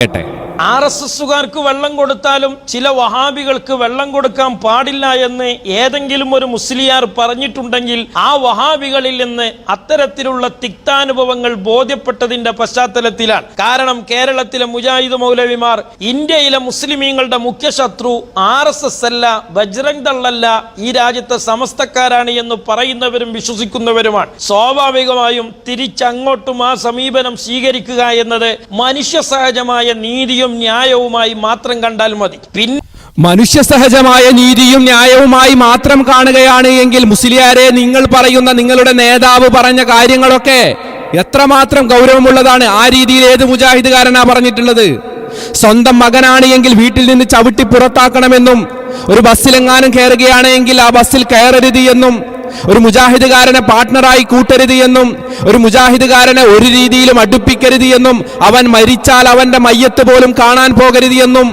കേട്ടെ? R S എസുകാർക്ക് വെള്ളം കൊടുത്താലും ചില വഹാബികൾക്ക് വെള്ളം കൊടുക്കാൻ പാടില്ല എന്ന് ഏതെങ്കിലും ഒരു മുസ്ലിയാർ പറഞ്ഞിട്ടുണ്ടെങ്കിൽ ആ വഹാബികളിൽ നിന്ന് അത്തരത്തിലുള്ള തിക്താനുഭവങ്ങൾ ബോധ്യപ്പെട്ടതിന്റെ പശ്ചാത്തലത്തിലാണ്. കാരണം കേരളത്തിലെ മുജാഹിദ് മൗലവിമാർ ഇന്ത്യയിലെ മുസ്ലിമീങ്ങളുടെ മുഖ്യ ശത്രു ആർ എസ് എസ് അല്ല ബജ്രംഗ് ദള്ളല്ല ഈ രാജ്യത്തെ സമസ്തക്കാരാണ് എന്ന് പറയുന്നവരും വിശ്വസിക്കുന്നവരുമാണ്. സ്വാഭാവികമായും തിരിച്ചങ്ങോട്ടും ആ സമീപനം സ്വീകരിക്കുക എന്നത് മനുഷ്യ സഹജമായ നീതിയും ന്യായവുമായി മാത്രം കണ്ടാൽ മതി. പിന്നെ മനുഷ്യ സഹജമായ നീതിയും ന്യായവുമായി മാത്രം കാണുകയാണ് എങ്കിൽ മുസ്ലിയാരെ നിങ്ങൾ പറയുന്ന നിങ്ങളുടെ നേതാവ് പറഞ്ഞ കാര്യങ്ങളൊക്കെ എത്രമാത്രം ഗൗരവമുള്ളതാണ്. ആ രീതിയിൽ ഏത് മുജാഹിദുകാരനാ പറഞ്ഞിട്ടുള്ളത്? സ്വന്തം മകനാണ് എങ്കിൽ വീട്ടിൽ നിന്ന് ചവിട്ടി പുറത്താക്കണമെന്നും ഒരു ബസ്സിലെങ്ങാനും കയറുകയാണ് എങ്കിൽ ആ ബസ്സിൽ കയറരുത് എന്നും ഒരു മുജാഹിദുകാരനെ പാർട്ട്ണറായി കൂട്ടരുത് എന്നും ഒരു മുജാഹിദുകാരനെ ഒരു രീതിയിലും അടുപ്പിക്കരുത് എന്നും അവൻ മരിച്ചാൽ അവന്റെ മയ്യത്ത് പോലും കാണാൻ പോകരുത് എന്നും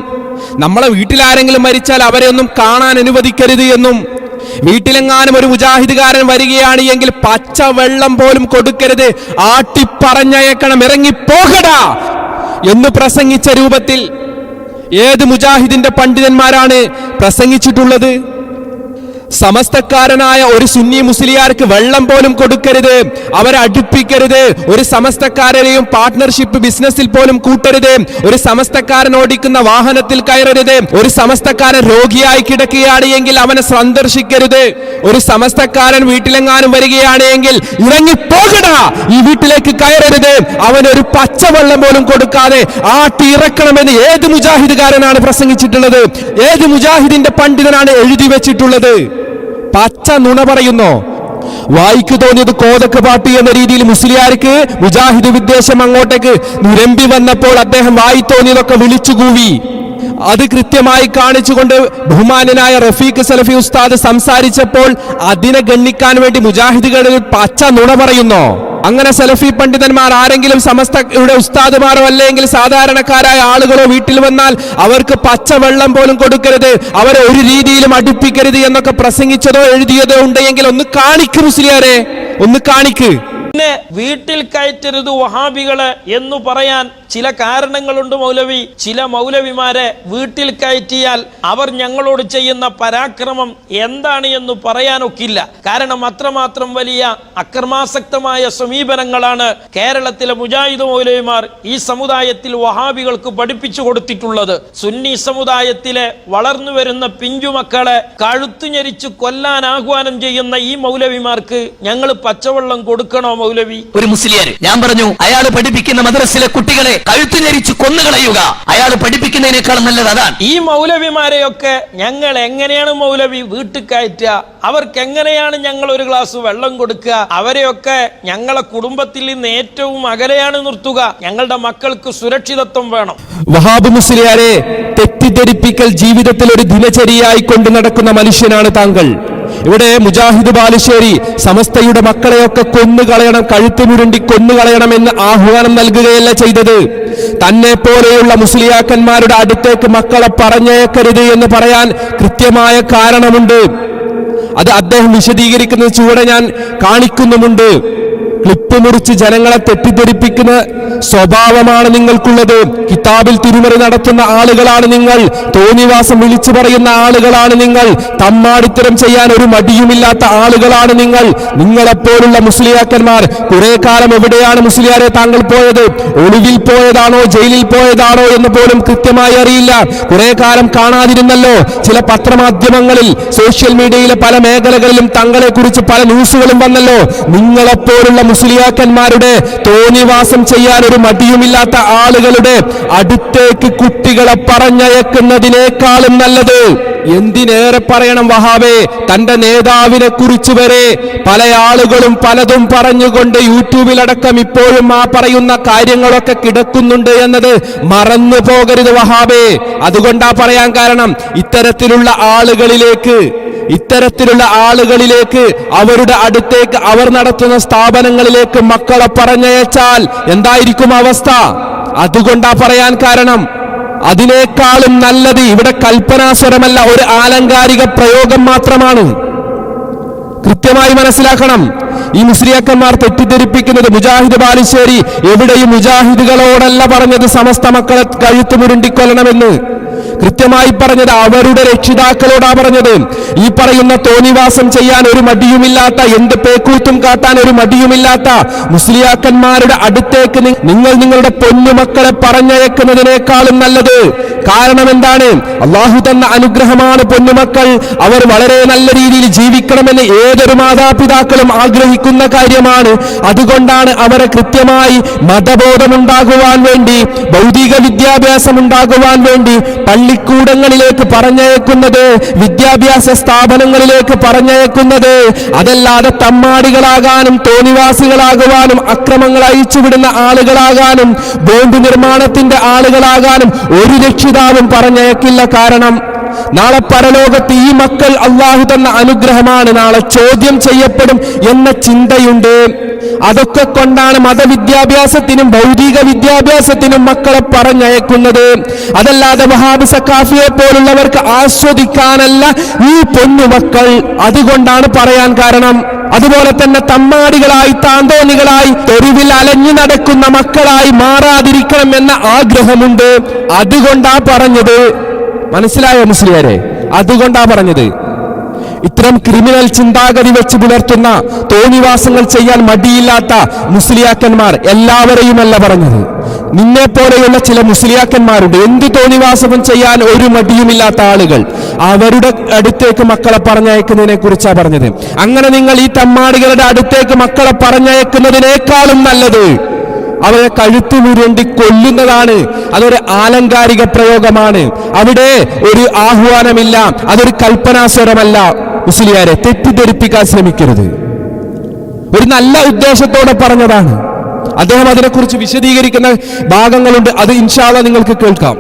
നമ്മളെ വീട്ടിലാരെങ്കിലും മരിച്ചാൽ അവരെ ഒന്നും കാണാൻ അനുവദിക്കരുത് എന്നും വീട്ടിലെങ്ങാനും ഒരു മുജാഹിദുകാരൻ വരികയാണ് എങ്കിൽ പച്ച വെള്ളം പോലും കൊടുക്കരുത് ആട്ടിപ്പറഞ്ഞയക്കണം ഇറങ്ങിപ്പോകടാ എന്ന് പ്രസംഗിച്ച രൂപത്തിൽ ഏത് മുജാഹിദിന്റെ പണ്ഡിതന്മാരാണ് പ്രസംഗിച്ചിട്ടുള്ളത്? സമസ്തക്കാരനായ ഒരു സുന്നി മുസ്ലിയാർക്ക് വെള്ളം പോലും കൊടുക്കരുത്. അവരെ അടുപ്പിക്കരുത്. ഒരു സമസ്തക്കാരനെയും പാർട്ട്ണർഷിപ്പ് ബിസിനസ്സിൽ പോലും കൂട്ടരുത്. ഒരു സമസ്തക്കാരൻ ഓടിക്കുന്ന വാഹനത്തിൽ കയറരുത്. ഒരു സമസ്തക്കാരൻ രോഗിയായി കിടക്കുകയാണ് എങ്കിൽ അവനെ സന്ദർശിക്കരുത്. ഒരു സമസ്തക്കാരൻ വീട്ടിലെങ്ങാനും വരികയാണ് എങ്കിൽ ഇറങ്ങി പോകടാ ഈ വീട്ടിലേക്ക് കയറരുത്. അവൻ ഒരു പച്ചവെള്ളം പോലും കൊടുക്കാതെ ആട്ടി ഇറക്കണമെന്ന് ഏത് മുജാഹിദുകാരനാണ് പ്രസംഗിച്ചിട്ടുള്ളത്? ഏത് മുജാഹിദിന്റെ പണ്ഡിതനാണ് എഴുതി വെച്ചിട്ടുള്ളത്? പച്ച നുണ പറയുന്നു. വായിക്കു തോന്നിയത് കോതക്ക് പാട്ട് എന്ന രീതിയിൽ മുസ്ലിയാർക്ക് മുജാഹിദ് വിദ്വേഷം അങ്ങോട്ടേക്ക് നിരമ്പി വന്നപ്പോൾ അദ്ദേഹം വായി തോന്നിയതൊക്കെ വിളിച്ചുകൂവി അത് കൃത്യമായി കാണിച്ചുകൊണ്ട് ബഹുമാനനായ റഫീഖ് സലഫി ഉസ്താദ് സംസാരിച്ചപ്പോൾ അതിനെ ഗണ്ണിക്കാൻ വേണ്ടി മുജാഹിദുകളിൽ പച്ച നുണ പറയുന്നോ. അങ്ങനെ സലഫി പണ്ഡിതന്മാർ ആരെങ്കിലും സമസ്തയുടെ ഉസ്താദുമാരോ അല്ലെങ്കിൽ സാധാരണക്കാരായ ആളുകളോ വീട്ടിൽ വന്നാൽ അവർക്ക് പച്ചവെള്ളം പോലും കൊടുക്കരുത്. അവരെ ഒരു രീതിയിലും അടുപ്പിക്കരുത് എന്നൊക്കെ പ്രസംഗിച്ചതോ എഴുതിയതോ ഉണ്ടെങ്കിൽ ഒന്ന് കാണിക്ക് മുസ്ലിയാരെ ഒന്ന് കാണിക്ക്. വീട്ടിൽ കയറ്റരുത് വഹാബികൾ എന്ന് പറയാൻ ചില കാരണങ്ങളുണ്ട് മൗലവി. ചില മൗലവിമാരെ വീട്ടിൽ കയറ്റിയാൽ അവർ ഞങ്ങളോട് ചെയ്യുന്ന പരാക്രമം എന്താണ് എന്ന് പറയാനൊക്കില്ല. കാരണം അത്രമാത്രം വലിയ അക്രമാസക്തമായ സമീപനങ്ങളാണ് കേരളത്തിലെ മുജാഹിദ് മൗലവിമാർ ഈ സമുദായത്തിൽ വഹാബികൾക്ക് പഠിപ്പിച്ചു കൊടുത്തിട്ടുള്ളത്. സുന്നി സമുദായത്തിലെ വളർന്നു വരുന്ന പിഞ്ചുമക്കളെ കഴുത്തു ഞെരിച്ച് കൊല്ലാൻ ആഹ്വാനം ചെയ്യുന്ന ഈ മൗലവിമാർക്ക് ഞങ്ങൾ പച്ചവെള്ളം കൊടുക്കണോ മൗലവി? ഒരു മുസ്ലിയാർ ഞാൻ പറഞ്ഞു അയാൾ പഠിപ്പിക്കുന്ന മദ്രസിലെ കുട്ടികളെ കഴുത്തു ഞരിച്ച് കൊന്നുകളയുക. അയാൾ പഠിപ്പിക്കുന്നതിനേക്കാൾ നല്ലത് അതാണ്. ഈ മൗലവിമാരെയൊക്കെ ഞങ്ങൾ എങ്ങനെയാണ് മൗലവി വീട്ടിൽ കയറ്റുക അവർക്ക് എങ്ങനെയാണ് ഞങ്ങൾ ഒരു ഗ്ലാസ് വെള്ളം കൊടുക്കുക? അവരെയൊക്കെ ഞങ്ങളെ കുടുംബത്തിൽ നിന്ന് ഏറ്റവും അകലെയാണ് നിർത്തുക. ഞങ്ങളുടെ മക്കൾക്ക് സുരക്ഷിതത്വം വേണം. വഹാബ് മുസ്ലിയാരെ തെറ്റിദ്ധരിപ്പിക്കൽ ജീവിതത്തിൽ ഒരു ദിനചര്യയായി കൊണ്ടു നടക്കുന്ന മനുഷ്യനാണ് താങ്കൾ. ഇവിടെ മുജാഹിദ് ബാലുശ്ശേരി സമസ്തയുടെ മക്കളെയൊക്കെ കൊന്നുകളയണം കഴുത്ത് കൊന്നുകളയണം എന്ന് ആഹ്വാനം നൽകുകയല്ല ചെയ്തത്. തന്നെ പോലെയുള്ള മുസ്ലിയാക്കന്മാരുടെ അടുത്തേക്ക് മക്കളെ പറഞ്ഞേക്കരുത് എന്ന് പറയാൻ കൃത്യമായ കാരണമുണ്ട്. അത് അദ്ദേഹം വിശദീകരിക്കുന്നത് ചുവടെ ഞാൻ കാണിക്കുന്നുമുണ്ട്. ക്ലിപ്പ് മുറിച്ച് ജനങ്ങളെ തെറ്റിദ്ധരിപ്പിക്കുന്ന സ്വഭാവമാണ് നിങ്ങൾക്കുള്ളത്. കിതാബിൽ തിരുമറി നടത്തുന്ന ആളുകളാണ് നിങ്ങൾ. തോന്നിവാസം വിളിച്ചു പറയുന്ന ആളുകളാണ് നിങ്ങൾ. തമ്മാടിത്തരം ചെയ്യാൻ ഒരു മടിയുമില്ലാത്ത ആളുകളാണ് നിങ്ങൾ. നിങ്ങളെപ്പോലുള്ള മുസ്ലിയാക്കന്മാർ കുറെ കാലം എവിടെയാണ് മുസ്ലിയാരെ താങ്കൾ പോയത്? ഒളിവിൽ പോയതാണോ ജയിലിൽ പോയതാണോ എന്ന് പോലും കൃത്യമായി അറിയില്ല. കുറെ കാലം കാണാതിരുന്നല്ലോ. ചില പത്രമാധ്യമങ്ങളിൽ സോഷ്യൽ മീഡിയയിലെ പല മേഖലകളിലും തങ്ങളെ കുറിച്ച് പല ന്യൂസുകളും വന്നല്ലോ. നിങ്ങളെപ്പോലുള്ള മുസ്ലിയാക്കന്മാരുടെ തോന്നിവാസം ചെയ്യാൻ ഒരു മടിയുമില്ലാത്ത ആളുകളുടെ അടുത്തേക്ക് കുട്ടികളെ പറഞ്ഞയക്കുന്നതിനേക്കാളും നല്ലത്. എന്തിനേറെ പറയണം വഹാബേ? തന്റെ നേതാവിനെ കുറിച്ച് വരെ പല ആളുകളും പലതും പറഞ്ഞുകൊണ്ട് യൂട്യൂബിലടക്കം ഇപ്പോഴും ആ പറയുന്ന കാര്യങ്ങളൊക്കെ കിടക്കുന്നുണ്ട് എന്നത് മറന്നു പോകരുത് വഹാബേ. അതുകൊണ്ടാ പറയാൻ കാരണം ഇത്തരത്തിലുള്ള ആളുകളിലേക്ക് ഇത്തരത്തിലുള്ള ആളുകളിലേക്ക് അവരുടെ അടുത്തേക്ക് അവർ നടത്തുന്ന സ്ഥാപനങ്ങളിലേക്ക് മക്കളെ പറഞ്ഞയച്ചാൽ എന്തായിരിക്കും അവസ്ഥ? അതുകൊണ്ടാ പറയാൻ കാരണം അതിനേക്കാളും നല്ലത് ഇവിടെ കൽപ്പനാസ്വരമല്ല ഒരു ആലങ്കാരിക പ്രയോഗം മാത്രമാണ്. കൃത്യമായി മനസ്സിലാക്കണം ഈ മുസ്ലിയാക്കന്മാർ തെറ്റിദ്ധരിപ്പിക്കുന്നത് മുജാഹിദ് ബാലുശ്ശേരി എവിടെയും മുജാഹിദുകളോടല്ല പറഞ്ഞത് സമസ്ത മക്കളെ കഴുത്തു മുരുണ്ടിക്കൊല്ലണമെന്ന്. കൃത്യമായി പറഞ്ഞത് അവരുടെ രക്ഷിതാക്കളോടാ പറഞ്ഞത്. ഈ പറയുന്ന തോന്നിവാസം ചെയ്യാൻ ഒരു മടിയുമില്ലാത്ത എന്ത് പേക്കൂത്തും കാട്ടാൻ ഒരു മടിയുമില്ലാത്ത മുസ്ലിയാക്കന്മാരുടെ അടുത്തേക്ക് നിങ്ങൾ നിങ്ങളുടെ പൊന്നുമക്കളെ പറഞ്ഞയക്കുന്നതിനേക്കാളും നല്ലത്. കാരണം എന്താണ്? അള്ളാഹു തന്ന അനുഗ്രഹമാണ് പൊന്നുമക്കൾ. അവർ വളരെ നല്ല രീതിയിൽ ജീവിക്കണമെന്ന് ഏതൊരു മാതാപിതാക്കളും ആഗ്രഹിക്കുന്ന കാര്യമാണ്. അതുകൊണ്ടാണ് അവരെ കൃത്യമായി മതബോധമുണ്ടാകുവാൻ വേണ്ടി ഭൗതിക വിദ്യാഭ്യാസം ഉണ്ടാകുവാൻ വേണ്ടി പള്ളിക്കൂടങ്ങളിലേക്ക് പറഞ്ഞയക്കുന്നത് വിദ്യാഭ്യാസ സ്ഥാപനങ്ങളിലേക്ക് പറഞ്ഞയക്കുന്നത് അതല്ലാതെ തമ്മാടികളാകാനും തോന്നിവാസികളാകുവാനും അക്രമങ്ങൾ അയച്ചുവിടുന്ന ആളുകളാകാനും ബോംബ് നിർമ്മാണത്തിന്റെ ആളുകളാകാനും ഒരു രക്ഷിതാവും പറഞ്ഞയക്കില്ല കാരണം നാളെ പരലോകത്ത് ഈ മക്കൾ അള്ളാഹു തന്ന അനുഗ്രഹമാണ്. നാളെ ചോദ്യം ചെയ്യപ്പെടും എന്ന ചിന്തയുണ്ട്. അതൊക്കെ കൊണ്ടാണ് മതവിദ്യാഭ്യാസത്തിനും ഭൗതിക വിദ്യാഭ്യാസത്തിനും മക്കളെ പറഞ്ഞയക്കുന്നത്. അതല്ലാതെ വഹാബ് സക്കാഫിയെ പോലുള്ളവർക്ക് ആസ്വദിക്കാനല്ല ഈ പൊന്നുമക്കൾ അതുകൊണ്ടാണ് പറയാൻ കാരണം. അതുപോലെ തന്നെ തമ്മാടികളായി താന്തോണികളായി തെരുവിൽ അലഞ്ഞു നടക്കുന്ന മക്കളായി മാറാതിരിക്കണം എന്ന ആഗ്രഹമുണ്ട്. അതുകൊണ്ടാ പറഞ്ഞത്. മനസ്സിലായോ മുസ്ലിയാരെ? അതുകൊണ്ടാ പറഞ്ഞത്. ഇത്തരം ക്രിമിനൽ ചിന്താഗതി വെച്ച് പുലർത്തുന്ന തോന്നിവാസങ്ങൾ ചെയ്യാൻ മടിയില്ലാത്ത മുസ്ലിയാക്കന്മാർ എല്ലാവരെയുമല്ല പറഞ്ഞത്. നിന്നെ പോലെയുള്ള ചില മുസ്ലിയാക്കന്മാരുണ്ട്. എന്ത് തോന്നിവാസവും ചെയ്യാൻ ഒരു മടിയുമില്ലാത്ത ആളുകൾ അവരുടെ അടുത്തേക്ക് മക്കളെ പറഞ്ഞയക്കുന്നതിനെ കുറിച്ചാണ് പറഞ്ഞത്. അങ്ങനെ നിങ്ങൾ ഈ തമ്മാടികളുടെ അടുത്തേക്ക് മക്കളെ പറഞ്ഞയക്കുന്നതിനേക്കാളും നല്ലത് അവരെ കഴുത്തു മുരണ്ടി കൊല്ലുന്നതാണ്. അതൊരു ആലങ്കാരിക പ്രയോഗമാണ്. അവിടെ ഒരു ആഹ്വാനമില്ല അതൊരു കൽപ്പനാസ്വരമല്ല. മുസ്ലിയാരെ തെറ്റിദ്ധരിപ്പിക്കാൻ ശ്രമിക്കരുത്. ഒരു നല്ല ഉദ്ദേശത്തോടെ പറഞ്ഞതാണ്. അദ്ദേഹം അതിനെക്കുറിച്ച് വിശദീകരിക്കുന്ന ഭാഗങ്ങളുണ്ട് അത് ഇൻഷാല്ല നിങ്ങൾക്ക് കേൾക്കാം.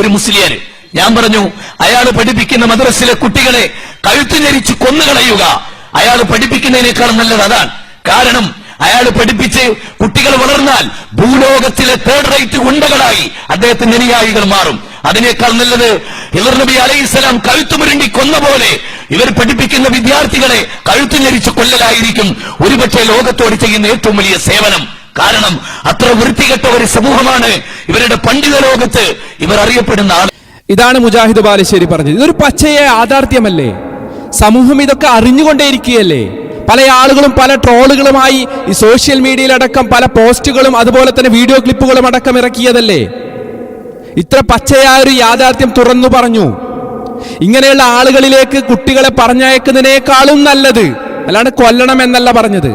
ഒരു മുസ്ലിയാര് ഞാൻ പറഞ്ഞു അയാൾ പഠിപ്പിക്കുന്ന മദ്രസിലെ കുട്ടികളെ കഴുത്തു ഞരിച്ച് കൊന്നുകളയുക. അയാൾ പഠിപ്പിക്കുന്നതിനേക്കാൾ നല്ലത് അതാണ്. കാരണം അയാൾ പഠിപ്പിച്ച് വളർന്നാൽ ഭൂലോകത്തിലെ തേർഡ് റേറ്റ് ഗുണ്ടകളായി അദ്ദേഹത്തിന്റെ അനുയായികൾ മാറും. അതിനേക്കാൾ നല്ലത് ഇവർ നബി അലൈഹിസ്സലാം കഴുത്തു മുരുണ്ടി കൊന്ന പോലെ ഇവർ പഠിപ്പിക്കുന്ന വിദ്യാർത്ഥികളെ കഴുത്തു ഞരിച്ച് കൊല്ലലായിരിക്കും. ഒരുപക്ഷെ ലോകത്തോട് ചെയ്യുന്ന ഏറ്റവും വലിയ സേവനം. കാരണം അത്ര വൃത്തികെട്ട ഒരു സമൂഹമാണ് ഇവരുടെ പണ്ഡിത ലോകത്ത് ഇവർ അറിയപ്പെടുന്ന ആൾ ഇതാണ് മുജാഹിദ് ബാലുശ്ശേരി പറഞ്ഞത്. ഇതൊരു പച്ചയെ യാഥാർത്ഥ്യമല്ലേ? സമൂഹം ഇതൊക്കെ അറിഞ്ഞുകൊണ്ടേയിരിക്കുകയല്ലേ? പല ആളുകളും പല ട്രോളുകളുമായി ഈ സോഷ്യൽ മീഡിയയിലടക്കം പല പോസ്റ്റുകളും അതുപോലെ തന്നെ വീഡിയോ ക്ലിപ്പുകളും അടക്കം ഇറക്കിയതല്ലേ? ഇത്ര പച്ചയായ ഒരു യാഥാർത്ഥ്യം തുറന്നു പറഞ്ഞു. ഇങ്ങനെയുള്ള ആളുകളിലേക്ക് കുട്ടികളെ പറഞ്ഞയക്കുന്നതിനേക്കാളും നല്ലത് അല്ലാണ്ട് കൊല്ലണം എന്നല്ല പറഞ്ഞത്.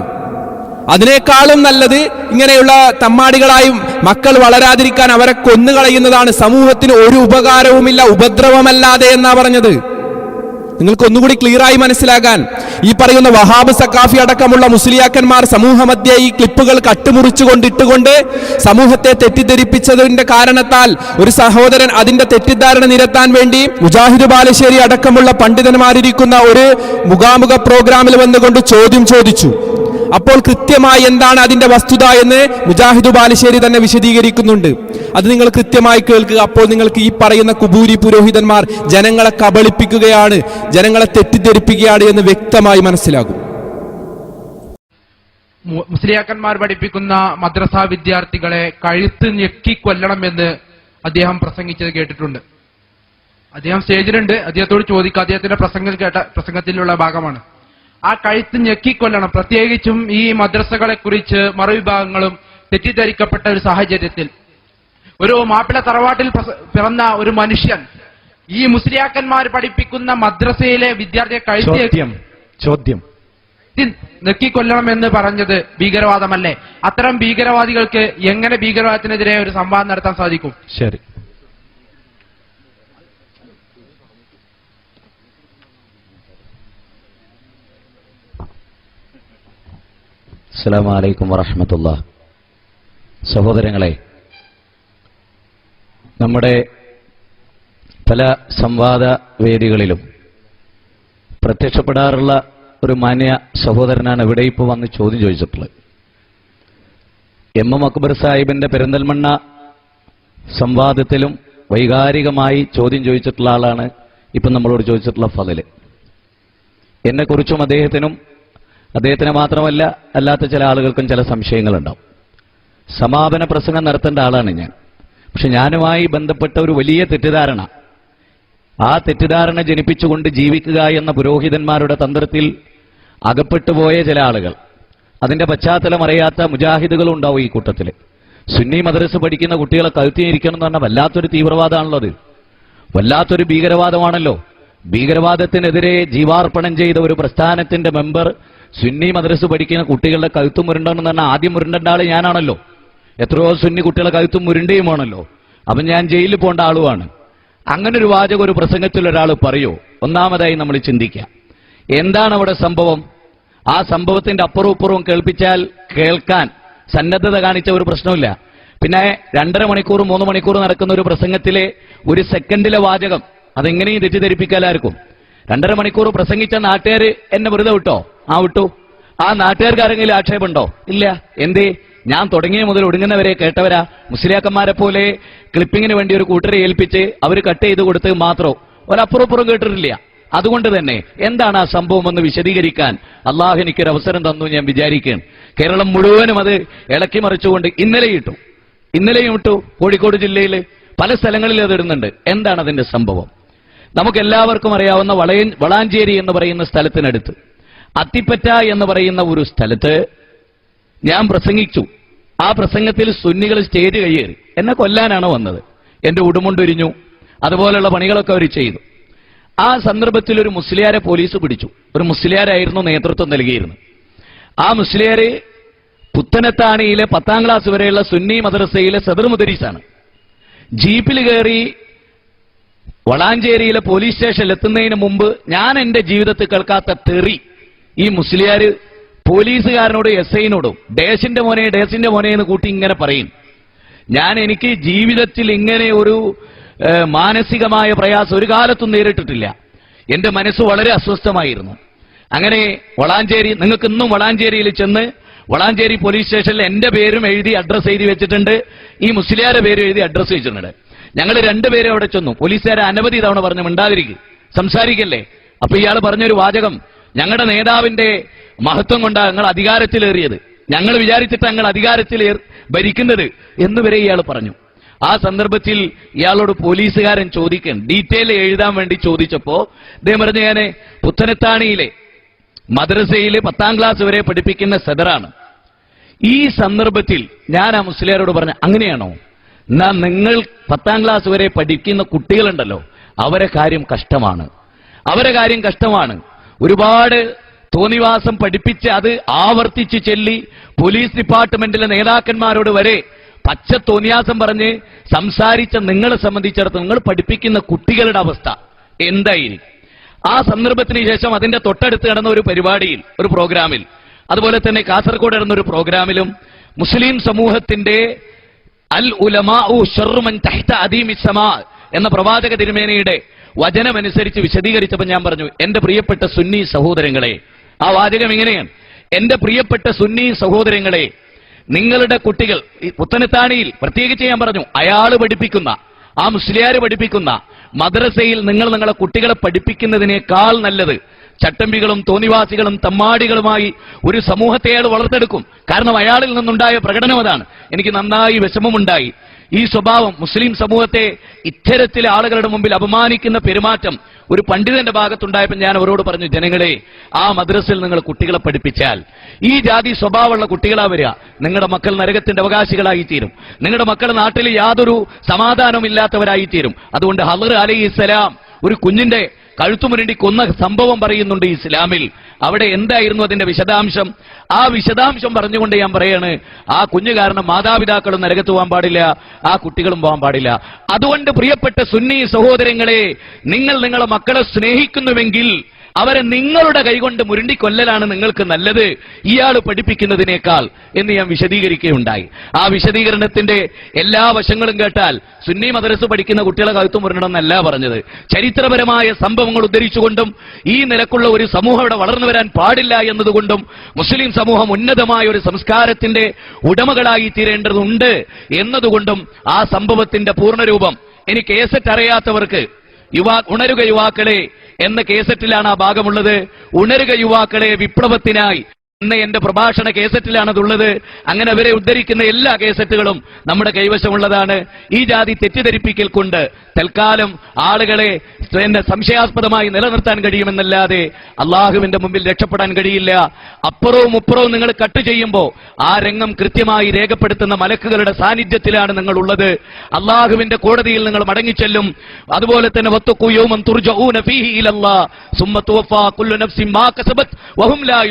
അതിനേക്കാളും നല്ലത് ഇങ്ങനെയുള്ള തമ്മാടികളായും മക്കൾ വളരാതിരിക്കാൻ അവരെ കൊന്നുകളയുന്നതാണ്. സമൂഹത്തിന് ഒരു ഉപകാരവുമില്ല ഉപദ്രവമല്ലാതെ എന്നാ പറഞ്ഞത്? നിങ്ങൾക്ക് ഒന്നുകൂടി ക്ലിയറായി മനസ്സിലാകാൻ. ഈ പറയുന്ന വഹാബ് സക്കാഫി അടക്കമുള്ള മുസ്ലിയാക്കന്മാർ സമൂഹമധ്യ ഈ ക്ലിപ്പുകൾ കട്ടുമുറിച്ചുകൊണ്ടിട്ടുകൊണ്ട് സമൂഹത്തെ തെറ്റിദ്ധരിപ്പിച്ചതിന്റെ കാരണത്താൽ ഒരു സഹോദരൻ അതിന്റെ തെറ്റിദ്ധാരണ നിരത്താൻ വേണ്ടി മുജാഹിദ് ബാലശ്ശേരി അടക്കമുള്ള പണ്ഡിതന്മാരിരിക്കുന്ന ഒരു മുഖാമുഖ പ്രോഗ്രാമിൽ വന്നുകൊണ്ട് ചോദ്യം ചോദിച്ചു. അപ്പോൾ കൃത്യമായി എന്താണ് അതിന്റെ വസ്തുത എന്ന് മുജാഹിദ് ബാലുശ്ശേരി തന്നെ വിശദീകരിക്കുന്നുണ്ട്. അത് നിങ്ങൾ കൃത്യമായി കേൾക്കുക. അപ്പോൾ നിങ്ങൾക്ക് ഈ പറയുന്ന കുബൂരി പുരോഹിതന്മാർ ജനങ്ങളെ കബളിപ്പിക്കുകയാണ് ജനങ്ങളെ തെറ്റിദ്ധരിപ്പിക്കുകയാണ് എന്ന് വ്യക്തമായി മനസ്സിലാകും. മുസ്ലിയാക്കന്മാർ പഠിപ്പിക്കുന്ന മദ്രസ വിദ്യാർത്ഥികളെ കഴുത്ത് ഞെക്കി കൊല്ലണമെന്ന് അദ്ദേഹം പ്രസംഗിച്ചത് കേട്ടിട്ടുണ്ട്. അദ്ദേഹം സ്റ്റേജിലുണ്ട്. അദ്ദേഹത്തോട് ചോദിക്കുക. അദ്ദേഹത്തിന്റെ പ്രസംഗം കേട്ട പ്രസംഗത്തിലുള്ള ഭാഗമാണ്. ആ കഴുത്ത് ഞെക്കിക്കൊല്ലണം. പ്രത്യേകിച്ചും ഈ മദ്രസകളെ കുറിച്ച് മറുവിഭാഗങ്ങളും തെറ്റിദ്ധരിക്കപ്പെട്ട ഒരു സാഹചര്യത്തിൽ. ഒരു മാപ്പിള തറവാട്ടിൽ പിറന്ന ഒരു മനുഷ്യൻ ഈ മുസ്ലിയാക്കന്മാർ പഠിപ്പിക്കുന്ന മദ്രസയിലെ വിദ്യാർത്ഥിയെ കഴുത്തി ചോദ്യം ൊല്ലണം നെക്കിക്കൊല്ലണമെന്ന് പറഞ്ഞത് ഭീകരവാദമല്ലേ? അത്തരം ഭീകരവാദികൾക്ക് എങ്ങനെ ഭീകരവാദത്തിനെതിരെ ഒരു സംവാദം നടത്താൻ സാധിക്കും? ശരി. അസ്സലാമു അലൈക്കും വറഹമത്തുള്ള സഹോദരങ്ങളെ നമ്മുടെ പല സംവാദ വേദികളിലും പ്രത്യക്ഷപ്പെടാറുള്ള ഒരു മാന്യ സഹോദരനാണ് ഇവിടെ ഇപ്പോൾ വന്ന് ചോദ്യം ചോദിച്ചിട്ടുള്ളത്. എം എം അക്ബർ സാഹിബിന്റെ പെരിന്തൽമണ്ണ സംവാദത്തിലും വൈകാരികമായി ചോദ്യം ചോദിച്ചിട്ടുള്ള ആളാണ് ഇപ്പം നമ്മളോട് ചോദിച്ചിട്ടുള്ള ഫതിൽ. എന്നെക്കുറിച്ചും അദ്ദേഹത്തിനും അദ്ദേഹത്തിന് മാത്രമല്ല അല്ലാത്ത ചില ആളുകൾക്കും ചില സംശയങ്ങളുണ്ടാവും. സമാപന പ്രസംഗം നടത്തേണ്ട ആളാണ് ഞാൻ. പക്ഷെ ഞാനുമായി ബന്ധപ്പെട്ട ഒരു വലിയ തെറ്റിദ്ധാരണ. ആ തെറ്റിദ്ധാരണ ജനിപ്പിച്ചുകൊണ്ട് ജീവിക്കുക എന്ന പുരോഹിതന്മാരുടെ തന്ത്രത്തിൽ അകപ്പെട്ടുപോയ ചില ആളുകൾ. അതിന്റെ പശ്ചാത്തലം അറിയാത്ത മുജാഹിദുകളും ഉണ്ടാവും ഈ കൂട്ടത്തിൽ സുന്നി മദ്രസ് പഠിക്കുന്ന കുട്ടികളെ കഴുത്തിയിരിക്കണം എന്ന് പറഞ്ഞാൽ വല്ലാത്തൊരു തീവ്രവാദമാണല്ലോ അത്. വല്ലാത്തൊരു ഭീകരവാദമാണല്ലോ. ഭീകരവാദത്തിനെതിരെ ജീവാർപ്പണം ചെയ്ത ഒരു പ്രസ്ഥാനത്തിന്റെ മെമ്പർ സുന്നി മദ്രസ് പഠിക്കുന്ന കുട്ടികളുടെ കഴുത്തും മുരുണ്ടെന്ന് പറഞ്ഞാൽ ആദ്യം മുരുണ്ടേണ്ട ആൾ ഞാനാണല്ലോ. എത്രയോ സുന്നി കുട്ടികളുടെ കഴുത്തും മുരണ്ടയുമാണല്ലോ അപ്പം ഞാൻ ജയിലിൽ പോകേണ്ട ആളുമാണ്. അങ്ങനെ ഒരു വാചകം ഒരു പ്രസംഗത്തിൽ ഒരാൾ പറയൂ. ഒന്നാമതായി നമ്മൾ ചിന്തിക്കാം എന്താണ് അവിടെ സംഭവം? ആ സംഭവത്തിന്റെ അപ്പുറവും ഇപ്പുറവും കേൾപ്പിച്ചാൽ കേൾക്കാൻ സന്നദ്ധത കാണിച്ച ഒരു പ്രശ്നമില്ല പിന്നെ രണ്ടര മണിക്കൂർ മൂന്ന് മണിക്കൂർ നടക്കുന്ന ഒരു പ്രസംഗത്തിലെ ഒരു സെക്കൻഡിലെ വാചകം അതെങ്ങനെയും തെറ്റിദ്ധരിപ്പിക്കാലായിരിക്കും. രണ്ടര മണിക്കൂർ പ്രസംഗിച്ച നാട്ടുകാർ എന്നെ വെറുതെ വിട്ടോ? ആ വിട്ടു. ആ നാട്ടുകാർക്ക് ആരെങ്കിലും ആക്ഷേപമുണ്ടോ? ഇല്ല. എന്തേ? ഞാൻ തുടങ്ങിയ മുതൽ ഒടുങ്ങുന്നവരെ കേട്ടവരാ. മുസ്ലിയാക്കന്മാരെ പോലെ ക്ലിപ്പിങ്ങിന് വേണ്ടി ഒരു കൂട്ടരെ ഏൽപ്പിച്ച് അവർ കട്ട് ചെയ്ത് കൊടുത്ത് മാത്രം. ഒരപ്പുറപ്പുറം കേട്ടിട്ടില്ല. അതുകൊണ്ട് തന്നെ എന്താണ് ആ സംഭവം എന്ന് വിശദീകരിക്കാൻ അള്ളാഹു എനിക്കൊരു അവസരം തന്നു ഞാൻ വിചാരിക്കുകയാണ്. കേരളം മുഴുവനും അത് ഇളക്കി മറിച്ചുകൊണ്ട് ഇന്നലെ ഇട്ടു. ഇന്നലെയും ഇട്ടു. കോഴിക്കോട് ജില്ലയിൽ പല സ്ഥലങ്ങളിൽ അത് ഇടുന്നുണ്ട്. എന്താണ് അതിന്റെ സംഭവം? നമുക്ക് എല്ലാവർക്കും അറിയാവുന്ന വളയൻ വളാഞ്ചേരി എന്ന് പറയുന്ന സ്ഥലത്തിനടുത്ത്. അത്തിപ്പറ്റ എന്ന് പറയുന്ന ഒരു സ്ഥലത്ത് ഞാൻ പ്രസംഗിച്ചു. ആ പ്രസംഗത്തിൽ സുന്നികൾ സ്റ്റേജ് കയ്യേറി. എന്നെ കൊല്ലാനാണ് വന്നത്. എന്റെ ഉടുമുണ്ടൊരിഞ്ഞു. അതുപോലെയുള്ള പണികളൊക്കെ അവർ ചെയ്തു. ആ സന്ദർഭത്തിൽ ഒരു മുസ്ലിയാരെ പോലീസ് പിടിച്ചു. ഒരു മുസ്ലിയാരായിരുന്നു നേതൃത്വം നൽകിയിരുന്നത്. ആ മുസ്ലിയാര് പുത്തനത്താണിയിലെ പത്താം ക്ലാസ് വരെയുള്ള സുന്നി മദ്രസയിലെ സദർ മുദരീസാണ്. ജീപ്പിൽ കയറി വളാഞ്ചേരിയിലെ പോലീസ് സ്റ്റേഷനിൽ എത്തുന്നതിന് മുമ്പ് ഞാൻ എന്റെ ജീവിതത്തിൽ കേൾക്കാത്ത തെറി ഈ മുസ്ലിയാര് പോലീസുകാരനോട് എസ് ഐനോടും ഡേസിന്റെ മോനെ ഡേസിന്റെ മോനെ എന്ന് കൂട്ടി ഇങ്ങനെ പറയും. ഞാൻ എനിക്ക് ജീവിതത്തിൽ ഇങ്ങനെ ഒരു മാനസികമായ പ്രയാസം ഒരു കാലത്തും നേരിട്ടിട്ടില്ല. എന്റെ മനസ്സ് വളരെ അസ്വസ്ഥമായിരുന്നു. അങ്ങനെ വളാഞ്ചേരി നിങ്ങൾക്ക് ഇന്നും വളാഞ്ചേരിയിൽ ചെന്ന് വളാഞ്ചേരി പോലീസ് സ്റ്റേഷനിൽ എന്റെ പേരും എഴുതി അഡ്രസ്സ് എഴുതി വെച്ചിട്ടുണ്ട്. ഈ മുസ്ലിയാരെ പേരും എഴുതി അഡ്രസ്സ് വെച്ചിട്ടുണ്ട്. ഞങ്ങൾ രണ്ടുപേരെ അവിടെ ചെന്നു. പോലീസുകാരെ അനവധി തവണ പറഞ്ഞു മിണ്ടാതിരിക്കും. സംസാരിക്കല്ലേ? അപ്പൊ ഇയാൾ പറഞ്ഞൊരു വാചകം ഞങ്ങളുടെ നേതാവിന്റെ മഹത്വം കൊണ്ടാണ് ഞങ്ങൾ അധികാരത്തിലേറിയത്. ഞങ്ങൾ വിചാരിച്ചിട്ട് ഞങ്ങൾ അധികാരത്തിൽ ഭരിക്കുന്നത് എന്ന് വരെ ഇയാൾ പറഞ്ഞു. ആ സന്ദർഭത്തിൽ ഇയാളോട് പോലീസുകാരൻ ചോദിക്കാൻ ഡീറ്റെയിൽ എഴുതാൻ വേണ്ടി ചോദിച്ചപ്പോ അദ്ദേഹം പറഞ്ഞു ഞാൻ പുത്തനത്താണിയിലെ മദ്രസയിലെ പത്താം ക്ലാസ് വരെ പഠിപ്പിക്കുന്ന സദറാണ്. ഈ സന്ദർഭത്തിൽ ഞാൻ ആ മുസ്ലിയാരോട് പറഞ്ഞു അങ്ങനെയാണോ? എന്നാ നിങ്ങൾ പത്താം ക്ലാസ് വരെ പഠിക്കുന്ന കുട്ടികളുണ്ടല്ലോ അവരെ കാര്യം കഷ്ടമാണ്. അവരെ കാര്യം കഷ്ടമാണ്. ഒരുപാട് തോന്നിവാസം പഠിപ്പിച്ച് അത് ആവർത്തിച്ച് ചെല്ലി പോലീസ് ഡിപ്പാർട്ട്മെന്റിലെ നേതാക്കന്മാരോട് വരെ പച്ച തോന്നിയാസം പറഞ്ഞ് സംസാരിച്ച നിങ്ങളെ സംബന്ധിച്ചിടത്തോളം നിങ്ങൾ പഠിപ്പിക്കുന്ന കുട്ടികളുടെ അവസ്ഥ എന്തായിരിക്കും? ആ സന്ദർഭത്തിന് ശേഷം അതിന്റെ തൊട്ടടുത്ത് നടന്ന ഒരു പരിപാടിയിൽ ഒരു പ്രോഗ്രാമിൽ അതുപോലെ തന്നെ കാസർഗോഡ് നടന്ന ഒരു പ്രോഗ്രാമിലും മുസ്ലിം സമൂഹത്തിന്റെ അൽ സമാ എന്ന പ്രവാചക തിരുമേനയുടെ വചനമനുസരിച്ച് വിശദീകരിച്ചപ്പോൾ ഞാൻ പറഞ്ഞു എന്റെ പ്രിയപ്പെട്ട സുന്നി സഹോദരങ്ങളെ ആ വാചകം ഇങ്ങനെയാണ് എന്റെ പ്രിയപ്പെട്ട സുന്നി സഹോദരങ്ങളെ നിങ്ങളുടെ കുട്ടികൾ പുത്തനത്താണിയിൽ പ്രത്യേകിച്ച് ഞാൻ പറഞ്ഞു അയാൾ പഠിപ്പിക്കുന്ന ആ മുസ്ലിയാർ പഠിപ്പിക്കുന്ന മദ്രസയിൽ നിങ്ങൾ നിങ്ങളെ കുട്ടികളെ പഠിപ്പിക്കുന്നതിനേക്കാൾ നല്ലത് ചട്ടമ്പികളും തോന്നിവാസികളും തമ്മാടികളുമായി ഒരു സമൂഹത്തെ അയാൾ വളർത്തെടുക്കും. കാരണം അയാളിൽ നിന്നുണ്ടായ പ്രകടനം അതാണ്. എനിക്ക് നന്നായി വിഷമമുണ്ടായി. ഈ സ്വഭാവം മുസ്ലിം സമൂഹത്തെ ഇത്തരത്തിലെ ആളുകളുടെ മുമ്പിൽ അപമാനിക്കുന്ന പെരുമാറ്റം ഒരു പണ്ഡിതന്റെ ഭാഗത്തുണ്ടായപ്പോൾ ഞാൻ അവരോട് പറഞ്ഞു ജനങ്ങളെ ആ മദ്രസയിൽ നിങ്ങൾ കുട്ടികളെ പഠിപ്പിച്ചാൽ ഈ ജാതി സ്വഭാവമുള്ള കുട്ടികളാ വരിക. നിങ്ങളുടെ മക്കൾ നരകത്തിന്റെ അവകാശികളായി തീരും. നിങ്ങളുടെ മക്കൾ നാട്ടിൽ യാതൊരു സമാധാനവും ഇല്ലാത്തവരായി തീരും. അതുകൊണ്ട് ഹലർ അലൈഹി ഇസ്ലാം ഒരു കുഞ്ഞിന്റെ കഴുത്തുമുരണ്ടി കൊന്ന സംഭവം പറയുന്നുണ്ട് ഇസ്ലാമിൽ. അവിടെ എന്തായിരുന്നു അതിന്റെ വിശദാംശം? ആ വിശദാംശം പറഞ്ഞുകൊണ്ട് ഞാൻ പറയാണ് ആ കുഞ്ഞു കാരണം മാതാപിതാക്കളും നരകത്ത് പോകാൻ പാടില്ല ആ കുട്ടികളും പോകാൻ പാടില്ല. അതുകൊണ്ട് പ്രിയപ്പെട്ട സുന്നി സഹോദരങ്ങളെ നിങ്ങൾ നിങ്ങളെ മക്കളെ സ്നേഹിക്കുന്നുവെങ്കിൽ അവരെ നിങ്ങളുടെ കൈകൊണ്ട് മുരുണ്ടിക്കൊല്ലലാണ് നിങ്ങൾക്ക് നല്ലത്. ഇയാൾ പഠിപ്പിക്കുന്നതിനേക്കാൾ എന്ന് ഞാൻ വിശദീകരിക്കുകയുണ്ടായി. ആ വിശദീകരണത്തിന്റെ എല്ലാ വശങ്ങളും കേട്ടാൽ സുന്നി മദ്രസ് പഠിക്കുന്ന കുട്ടികളെ കഴുത്തു മുരണമെന്നല്ല പറഞ്ഞത്. ചരിത്രപരമായ സംഭവങ്ങൾ ഉദ്ധരിച്ചുകൊണ്ടും ഈ നിലക്കുള്ള ഒരു സമൂഹം ഇവിടെ വളർന്നു വരാൻ പാടില്ല എന്നതുകൊണ്ടും മുസ്ലിം സമൂഹം ഉന്നതമായ ഒരു സംസ്കാരത്തിന്റെ ഉടമകളായി തീരേണ്ടതുണ്ട് എന്നതുകൊണ്ടും ആ സംഭവത്തിന്റെ പൂർണരൂപം എനിക്ക് കേസറ്റ് അറിയാത്തവർക്ക് യുവാ ഉണരുക യുവാക്കളെ എന്ന കേസറ്റിലാണ് ആ ഭാഗമുള്ളത്. ഉണരുക യുവാക്കളെ വിപ്ലവത്തിനായി. ഇന്ന് എന്റെ പ്രഭാഷണ കേസറ്റിലാണതുള്ളത് അങ്ങനെ അവരെ ഉദ്ധരിക്കുന്ന എല്ലാ കേസറ്റുകളും നമ്മുടെ കൈവശമുള്ളതാണ്. ഈ ജാതി തെറ്റിദ്ധരിപ്പിക്കൽ കൊണ്ട് തൽക്കാലം ആളുകളെ സംശയാസ്പദമായി നിലനിർത്താൻ കഴിയുമെന്നല്ലാതെ അള്ളാഹുവിന്റെ മുമ്പിൽ രക്ഷപ്പെടാൻ കഴിയില്ല. അപ്പുറവും ഉപ്പുറവും നിങ്ങൾ കട്ട് ചെയ്യുമ്പോൾ ആ രംഗം കൃത്യമായി രേഖപ്പെടുത്തുന്ന മലക്കുകളുടെ സാന്നിധ്യത്തിലാണ് നിങ്ങൾ ഉള്ളത് അള്ളാഹുവിന്റെ കോടതിയിൽ നിങ്ങൾ മടങ്ങിച്ചെല്ലും. അതുപോലെ തന്നെ മാ കസബത് വഹും ലാ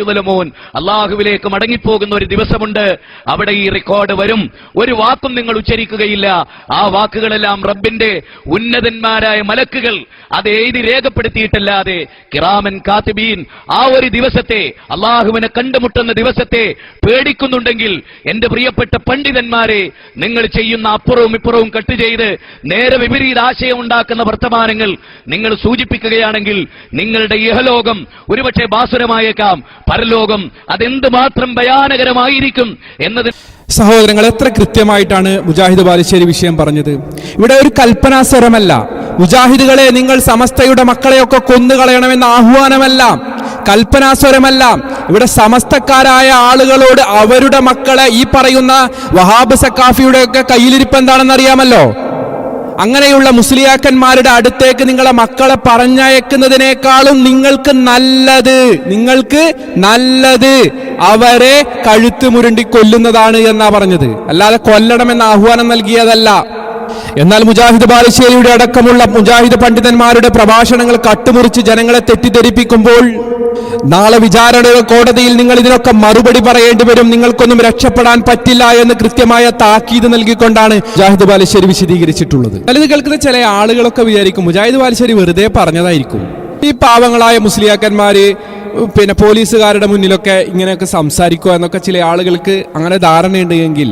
അള്ളാഹുവിലേക്ക് മടങ്ങിപ്പോകുന്ന ഒരു ദിവസമുണ്ട്. അവിടെ ഈ റെക്കോർഡ് വരും. ഒരു വാക്കും നിങ്ങൾ ഉച്ചരിക്കുകയില്ല. ആ വാക്കുകളെല്ലാം റബ്ബിന്റെ ഉന്നതന്മാരായ മലക്കുകൾ അത് എഴുതി രേഖപ്പെടുത്തിയിട്ടല്ലാതെ കിറാമൻ കാത്തിബീൻ ആ ഒരു ദിവസത്തെ അള്ളാഹുവിനെ കണ്ടുമുട്ടുന്ന ദിവസത്തെ പേടിക്കുന്നുണ്ടെങ്കിൽ എന്റെ പ്രിയപ്പെട്ട പണ്ഡിതന്മാരെ നിങ്ങൾ ചെയ്യുന്ന അപ്പുറവും ഇപ്പുറവും കട്ട് ചെയ്ത് നേരെ വിപരീത ആശയം ഉണ്ടാക്കുന്ന വർത്തമാനങ്ങൾ നിങ്ങൾ സൂചിപ്പിക്കുകയാണെങ്കിൽ നിങ്ങളുടെ ഇഹലോകം ഒരുപക്ഷെ ബാസുരമായേക്കാം. പരലോകം അതെന്ത് മാത്രം ഭയാനകരമായിരിക്കും എന്നത് സഹോദരങ്ങൾ എത്ര കൃത്യമായിട്ടാണ് മുജാഹിദ് ബാലുശ്ശേരി വിഷയം പറഞ്ഞത്? ഇവിടെ ഒരു കൽപ്പനാസ്വരമല്ല. മുജാഹിദുകളെ നിങ്ങൾ സമസ്തയുടെ മക്കളെയൊക്കെ കൊന്നുകളയണമെന്ന ആഹ്വാനമല്ല. കൽപ്പനാസ്വരമല്ല. ഇവിടെ സമസ്തക്കാരായ ആളുകളോട് അവരുടെ മക്കളെ ഈ പറയുന്ന വഹാബ് സക്കാഫിയുടെ ഒക്കെ കയ്യിലിരിപ്പ് എന്താണെന്ന് അറിയാമല്ലോ അങ്ങനെയുള്ള മുസ്ലിയാക്കന്മാരുടെ അടുത്തേക്ക് നിങ്ങളെ മക്കളെ പറഞ്ഞയക്കുന്നതിനേക്കാളും നിങ്ങൾക്ക് നല്ലത് നിങ്ങൾക്ക് നല്ലത് അവരെ കഴുത്ത് മുരുണ്ടി കൊല്ലുന്നതാണ് എന്നാ പറഞ്ഞത്. അല്ലാതെ കൊല്ലണമെന്ന ആഹ്വാനം നൽകിയതല്ല. എന്നാൽ മുജാഹിദ് ബാലുശ്ശേരിയുടെ അടക്കമുള്ള മുജാഹിദ് പണ്ഡിതന്മാരുടെ പ്രഭാഷണങ്ങൾ കട്ടുമുറിച്ച് ജനങ്ങളെ തെറ്റിദ്ധരിപ്പിക്കുമ്പോൾ നാളെ വിചാരണ കോടതിയിൽ നിങ്ങൾ ഇതിനൊക്കെ മറുപടി പറയേണ്ടി വരും. നിങ്ങൾക്കൊന്നും രക്ഷപ്പെടാൻ പറ്റില്ല എന്ന് കൃത്യമായ താക്കീത് നൽകിക്കൊണ്ടാണ് മുജാഹിദ് ബാലുശ്ശേരി വിശദീകരിച്ചിട്ടുള്ളത്. എന്നാൽ കേൾക്കുന്ന ചില ആളുകളൊക്കെ വിചാരിക്കും മുജാഹിദ് ബാലുശ്ശേരി വെറുതെ പറഞ്ഞതായിരിക്കും. ഈ പാവങ്ങളായ മുസ്ലിയാക്കന്മാര് പിന്നെ പോലീസുകാരുടെ മുന്നിലൊക്കെ ഇങ്ങനെയൊക്കെ സംസാരിക്കുക എന്നൊക്കെ ചില ആളുകൾക്ക് അങ്ങനെ ധാരണയുണ്ടെങ്കിൽ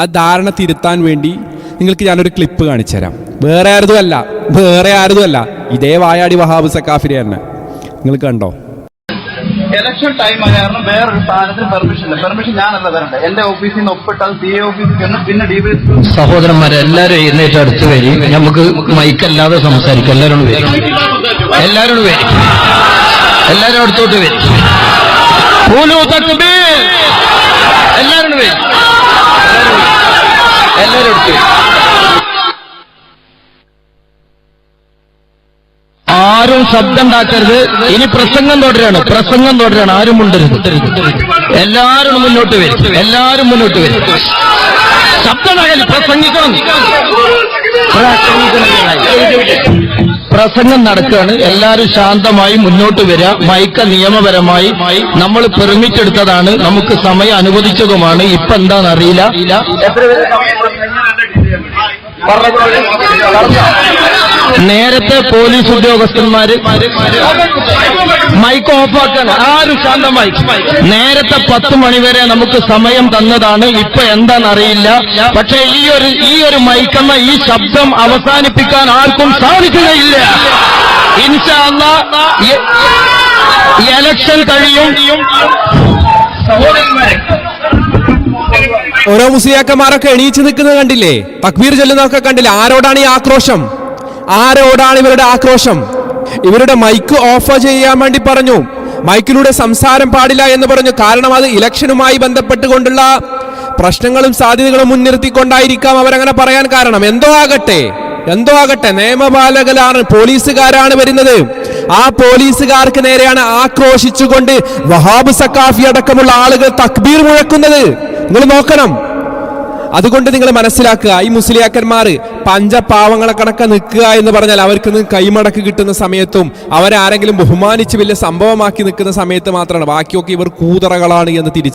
ആ ധാരണ തിരുത്താൻ വേണ്ടി നിങ്ങൾക്ക് ഞാനൊരു ക്ലിപ്പ് കാണിച്ചു തരാം. വേറെ ആരതും അല്ല. വേറെ ആരതും അല്ല. ഇതേ വായാടി വഹാബ് സക്കാഫിരി തന്നെ. നിങ്ങൾ കണ്ടോ? ഇലക്ഷൻ ടൈം ആയ കാരണം വേറൊരു സ്ഥാനത്തിന് പെർമിഷൻ ഇല്ല. പെർമിഷൻ ഞാനല്ല തരണ്ട. എന്റെ ഓഫീസിൽ നിന്ന് ഒപ്പിട്ടാൽ സി എ ഓഫീസിൽ ചെന്ന് പിന്നെ ഡി വി സഹോദരന്മാരെ എല്ലാരും എഴുന്നേറ്റ് അടുത്ത് വരി. നമുക്ക് മൈക്കല്ലാതെ സംസാരിക്കാം. എല്ലാവരും വരും. എല്ലാവരും വരും. എല്ലാരും അടുത്തോട്ട് വരും. എല്ലാരും തക്ബീർ. എല്ലാവരും വരും. എല്ലാവരും ആരും ശബ്ദം ഉണ്ടാക്കരുത്. ഇനി പ്രസംഗം തുടരാണ് പ്രസംഗം തുടരാണ് ആരും മുണ്ടരുത്. എല്ലാവരും മുന്നോട്ട് വരും. എല്ലാവരും മുന്നോട്ട് വരും. ശബ്ദം ഉണ്ടാക്കരുത് പ്രസംഗിക്കണം. പ്രസംഗിക്കണം. പ്രസംഗം നടക്കുകയാണ്. എല്ലാവരും ശാന്തമായി മുന്നോട്ട് വരിക. മൈക്ക നിയമപരമായി നമ്മൾ പെർമിറ്റ് എടുത്തതാണ് നമുക്ക് സമയം അനുവദിച്ചതുമാണ്. ഇപ്പൊ എന്താണെന്ന് അറിയില്ല. നേരത്തെ പോലീസ് ഉദ്യോഗസ്ഥന്മാര് മൈക്ക് ഓഫാക്കാണ്. ആരും ശാന്തമായി. നേരത്തെ പത്ത് മണിവരെ നമുക്ക് സമയം തന്നതാണ്. ഇപ്പൊ എന്താണെന്ന് അറിയില്ല. പക്ഷെ ഈ ഒരു ഈ ഒരു മൈക്കെന്ന ഈ ശബ്ദം അവസാനിപ്പിക്കാൻ ആർക്കും സാധിക്കുകയില്ല. ഇൻഷാ അല്ലാ ഈ- ഈ എലക്ഷൻ കഴിയും. ഓരോ മുസ്ലിയാക്കന്മാരൊക്കെ എണീച്ചു നിൽക്കുന്നത് കണ്ടില്ലേ? തക്ബീർ ചൊല്ലുന്നതൊക്കെ കണ്ടില്ലേ? ആരോടാണ് ഈ ആക്രോശം? ആരോടാണ് ഇവരുടെ ആക്രോശം? ഇവരുടെ മൈക്ക് ഓഫ് ചെയ്യാൻ വേണ്ടി പറഞ്ഞു. മൈക്കിലൂടെ സംസാരം പാടില്ല എന്ന് പറഞ്ഞു. കാരണം അത് ഇലക്ഷനുമായി ബന്ധപ്പെട്ടുകൊണ്ടുള്ള പ്രശ്നങ്ങളും സാധ്യതകളും മുൻനിർത്തിക്കൊണ്ടായിരിക്കാം അവരങ്ങനെ പറയാൻ കാരണം. എന്തോ ആകട്ടെ എന്തോ ആകട്ടെ. നിയമപാലകരാണ് പോലീസുകാരാണ് വരുന്നത്. ആ പോലീസുകാർക്ക് നേരെയാണ് ആക്രോശിച്ചുകൊണ്ട് വഹാബ് സക്കാഫി അടക്കമുള്ള ആളുകൾ തക്ബീർ മുഴക്കുന്നത്. നിങ്ങൾ നോക്കണം. അതുകൊണ്ട് നിങ്ങൾ മനസ്സിലാക്കുക ഈ മുസ്ലിയാക്കന്മാർ പഞ്ചപാവങ്ങളെ കണക്കെ നിൽക്കുക എന്ന് പറഞ്ഞാൽ അവർക്ക് കൈമടക്ക് കിട്ടുന്ന സമയത്തും അവരാരെങ്കിലും ബഹുമാനിച്ച് വലിയ സംഭവമാക്കി നിൽക്കുന്ന സമയത്ത് മാത്രമാണ്. ബാക്കിയൊക്കെ ഇവർ കൂതറകളാണ് എന്ന് തിരിച്ചു